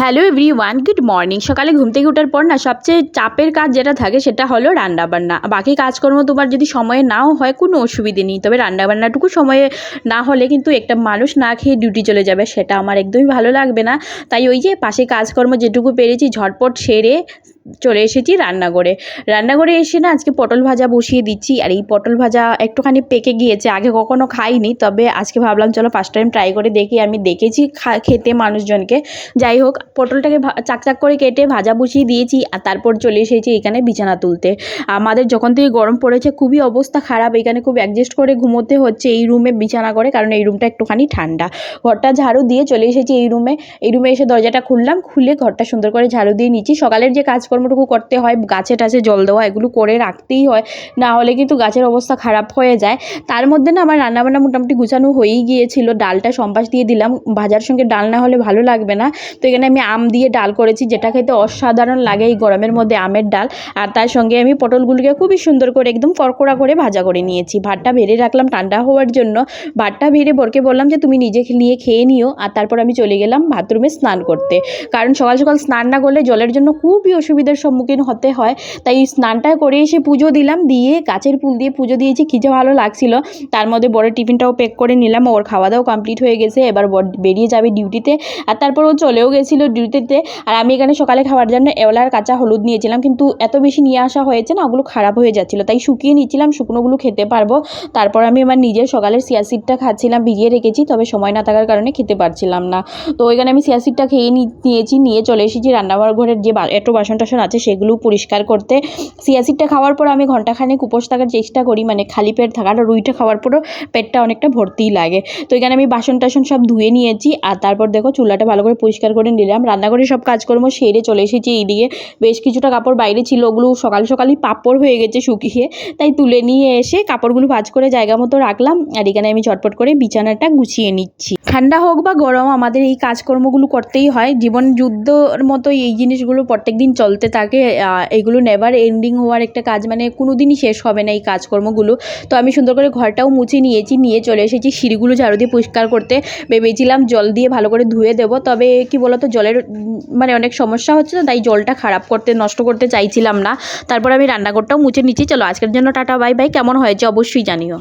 Hello everyone good morning. সকালে ঘুম থেকে ওঠার পর না সবচেয়ে চাপের কাজ যেটা থাকে সেটা হলো রান্নাবান্না। বাকি কাজকর্ম তোমার যদি সময়ে নাও হয় কোনো অসুবিধে নেই, তবে রান্নাবান্নাটুকু সময়ে না হলে কিন্তু একটা মানুষ না খেয়ে ডিউটি চলে যাবে, সেটা আমার একদমই ভালো লাগবে না। তাই ওই যে পাশে কাজকর্ম যেটুকু পেরেছি ঝটপট সেরে চলে এসেছি রান্নাঘরে। রান্নাঘরে এসে না আজকে পটল ভাজা বসিয়ে দিচ্ছি, আর এই পটল ভাজা একটুখানি পেকে গিয়েছে, আগে কখনো খাইনি, তবে আজকে ভাবলাম চলো ফার্স্ট টাইম ট্রাই করে দেখি, আমি দেখেছি খেতে মানুষজনকে। যাই হোক, পটলটাকে চাকচাক করে কেটে ভাজা বসিয়ে দিয়েছি, আর তারপর চলে এসেছি এখানে বিছানা তুলতে। আমাদের যখন থেকে গরম পড়েছে, খুবই অবস্থা খারাপ, এখানে খুব অ্যাডজাস্ট করে ঘুমোতে হচ্ছে, এই রুমে বিছানা করে, কারণ এই রুমটা একটুখানি ঠান্ডা। ঘরটা ঝাড়ু দিয়ে চলে এসেছি এই রুমে এই রুমে এসে দরজাটা খুললাম, খুলে ঘরটা সুন্দর করে ঝাড়ু দিয়ে নিচ্ছি। সকালের যে কাজকর্মটুকু করতে হয়, গাছে টাছে জল দেওয়া এগুলো করে রাখতেই হয়, না হলে কিন্তু গাছের অবস্থা খারাপ হয়ে যায়। তার মধ্যে না আমার রান্নাবান্না মোটামুটি গুছানো হয়েই গিয়েছিল, ডালটা সম্বাস দিয়ে দিলাম, ভাজার সঙ্গে ডাল না হলে ভালো লাগবে না। তো এখানে আমি আম দিয়ে ডাল করেছি, যেটা খেতে অসাধারণ লাগে এই গরমের মধ্যে আমের ডাল। আর তার সঙ্গে আমি পটলগুলোকে খুবই সুন্দর করে একদম কড়কড়া করে ভাজা করে নিয়েছি। ভাতটা ভেড়ে রাখলাম ঠান্ডা হওয়ার জন্য। ভাতটা ভেড়ে বরকে বললাম যে, তুমি নিজে নিয়ে খেয়ে নিও। আর তারপর আমি চলে গেলাম বাথরুমে স্নান করতে। কারণ সকাল সকাল স্নান না করলে জলের জন্য খুবই অসুবিধার সম্মুখীন হতে হয়। তাই স্নানটা করে এসে পুজো দিলাম, দিয়ে গাছের ফুল দিয়ে পুজো দিয়েছি, কী যে ভালো লাগছিল। তার মধ্যে বড় টিফিনটাও প্যাক করে নিলাম, ওর খাওয়া দাওয়া কমপ্লিট হয়ে গেছে, এবার বেরিয়ে যাবে ডিউটিতে আর তারপর ও চলেও গেছিল ডিউটিতে আর আমি এখানে সকালে খাওয়ার জন্য এওলার কাঁচা হলুদ নিয়েছিলাম, কিন্তু এত বেশি নিয়ে আসা হয়েছে না, ওগুলো খারাপ হয়ে যাচ্ছিল। তাই শুকিয়ে নিয়েছিলাম, শুকনোগুলো খেতে পারব। তারপর আমি আমার নিজের সকালের সিয়াসিডটা খাচ্ছিলাম, ভিজিয়ে রেখেছি, তবে সময় না থাকার কারণে খেতে পারছিলাম না। তো ওইখানে আমি সিয়াসিডটা খেয়ে নিয়েছি, নিয়ে চলে এসেছি রান্নাঘর ঘরের যে এঁটো বাসন টাসন আছে সেগুলো পরিষ্কার করতে। সিয়াসিডটা খাওয়ার পর আমি ঘন্টাখানেক উপোস থাকার চেষ্টা করি মানে খালি পেট থাকার আর রুইটা খাওয়ার পরও পেটটা অনেকটা ভর্তিই লাগে। তো এখানে আমি বাসন টাসন সব ধুয়ে নিয়েছি, আর তারপর দেখো চুলাটা ভালো করে পরিষ্কার করে নিলাম। রান্নাঘরে সব কাজকর্ম সেরে চলে এসেছি এইদিকে। বেশ কিছুটা কাপড় বাইরে ছিল, ওগুলো সকাল সকালই পাপড় হয়ে গেছে শুকিয়ে, তাই তুলে নিয়ে এসে কাপড়গুলো ভাজ করে জায়গা মতো রাখলাম, আর এখানে আমি চটপট করে বিছানাটা গুছিয়ে নিচ্ছি। ঠান্ডা হোক বা গরম, আমাদের এই কাজকর্মগুলো করতেই হয়। জীবন যুদ্ধর মতো এই জিনিসগুলো প্রত্যেক দিন চলতে থাকে আহ, এগুলো নেভার এন্ডিং হওয়ার একটা কাজ মানে কোনো দিনই শেষ হবে না এই কাজকর্মগুলো। তো আমি সুন্দর করে ঘরটাও মুছে নিয়েছি নিয়ে চলে এসেছি সিঁড়িগুলো ঝাড়ু দিয়ে পরিষ্কার করতে। ভেবেছিলাম জল দিয়ে ভালো করে ধুয়ে দেবো তবে কি বলতো জলের মানে অনেক সমস্যা হচ্ছে তো তাই জলটা খারাপ করতে নষ্ট করতে চাইছিলাম না। তারপর আমি রান্নাঘরটাও মুছে নিচ্ছি। চলো আজকের জন্য টাটা বাই বাই। কেমন হয়েছে অবশ্যই জানিও।